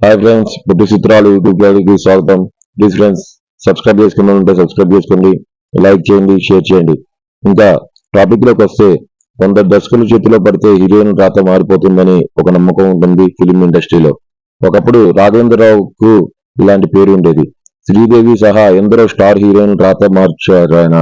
Hi friends పుట్టి చిత్రాలు YouTube ఛానల్కి స్వాగతం. ప్లీజ్ ఫ్రెండ్స్ సబ్స్క్రైబ్ చేసుకున్న ఉంటే సబ్స్క్రైబ్ చేసుకోండి లైక్ చేయండి షేర్ చేయండి. ఇంకా టాపిక్లోకి వస్తే కొందరు దర్శకుల చేతిలో పడితే హీరోయిన్ రాత మారిపోతుందని ఒక నమ్మకం ఉంటుంది ఫిలిం ఇండస్ట్రీలో. ఒకప్పుడు రాఘవేంద్రరావుకు ఇలాంటి పేరు ఉండేది. శ్రీదేవి సహా ఎందరో స్టార్ హీరోయిన్ రాత మార్చారు ఆయన.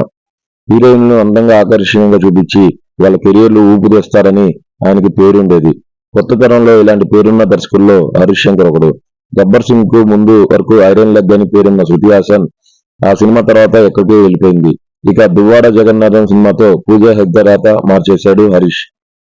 హీరోయిన్లు అందంగా ఆకర్షణీయంగా చూపించి వాళ్ళ కెరియర్లు ఊపుదేస్తారని ఆయనకి పేరుండేది కొత్త తరంలో ఇలాంటి పేరున్న దర్శకుల్లో హరీష్ శంకర్ ఒకడు. గబ్బర్ సింగ్కు ముందు వరకు ఐరన్ లెగ్ అని పేరున్న శృతి హాసన్ ఆ సినిమా తర్వాత ఎక్కడికి వెళ్ళిపోయింది. ఇక దువ్వాడ జగన్నాథం సినిమాతో పూజ హెగ్డే రాత మార్చేశాడు హరీష్.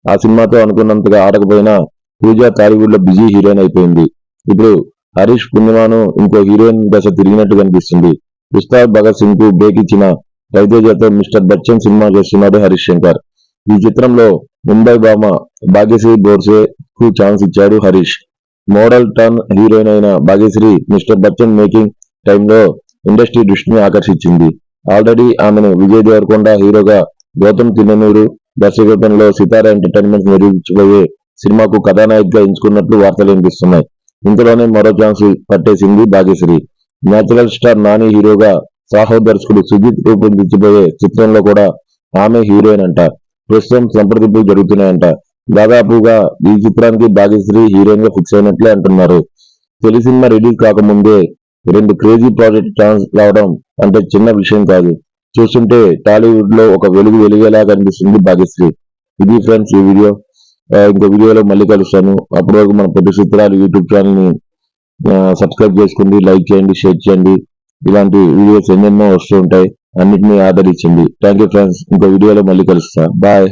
ఆ సినిమాతో అనుకున్నంతగా ఆడకపోయినా పూజ టాలీవుడ్లో బిజీ హీరోయిన్ అయిపోయింది. ఇప్పుడు హరీష్ పుణ్యమాను ఇంకో హీరోయిన్ దశ తిరిగినట్టు కనిపిస్తుంది. ఉస్తాద్ భగత్ సింగ్కు బ్రేక్ ఇచ్చిన రవితేజతో మిస్టర్ బచ్చన్ సినిమా చేస్తున్నాడు హరీష్ శంకర్. ఈ చిత్రంలో ముంబై భామ భాగ్యశ్రీ బోర్సే కు ఛాన్స్ ఇచ్చాడు హరీష్. మోడల్ టర్న్ హీరోయిన్ అయిన భాగ్యశ్రీ మిస్టర్ బచ్చన్ మేకింగ్ టైంలో ఇండస్ట్రీ దృష్టిని ఆకర్షించింది. ఆల్రెడీ ఆమెను విజయ్ దేవరకొండ హీరోగా గౌతమ్ తిన్ననూరు దర్శకత్వంలో సితారా ఎంటర్టైన్మెంట్ నిర్మించబోయే సినిమాకు కథానాయికగా ఎంచుకున్నట్లు వార్తలు వినిపిస్తున్నాయి. ఇంతలోనే మరో ఛాన్స్ పట్టేసింది భాగ్యశ్రీ. నేచురల్ స్టార్ నాని హీరోగా సాహో దర్శకుడు సుజిత్ రూపొందించబోయే చిత్రంలో కూడా ఆమె హీరోయిన్ అంట. ప్రస్తుతం సంప్రదింపులు జరుగుతున్నాయంట. దాదాపుగా ఈ చిత్రానికి భాగ్యశ్రీ హీరోయిన్గా ఫిక్స్ అయినట్లే అంటున్నారు. తొలి సినిమా రిలీజ్ కాకముందే రెండు క్రేజీ ప్రాజెక్ట్ ఛాన్స్ రావడం అంటే చిన్న విషయం కాదు. చూస్తుంటే టాలీవుడ్లో ఒక వెలుగు వెలిగేలా కనిపిస్తుంది భాగ్యశ్రీ. ఇది ఫ్రెండ్స్ ఈ వీడియో. ఇంకో వీడియోలో మళ్ళీ కలుస్తాను. అప్పటి వరకు మన పొట్టి చిత్రాలు యూట్యూబ్ ఛానల్ని సబ్స్క్రైబ్ చేసుకోండి లైక్ చేయండి షేర్ చేయండి. ఇలాంటి వీడియోస్ ఎన్నెన్నో వస్తూ ఉంటాయి. అన్నింటినీ ఆదరించండి. Thank you friends. ఇంకో వీడియోలో మళ్ళీ కలుస్తా. బాయ్.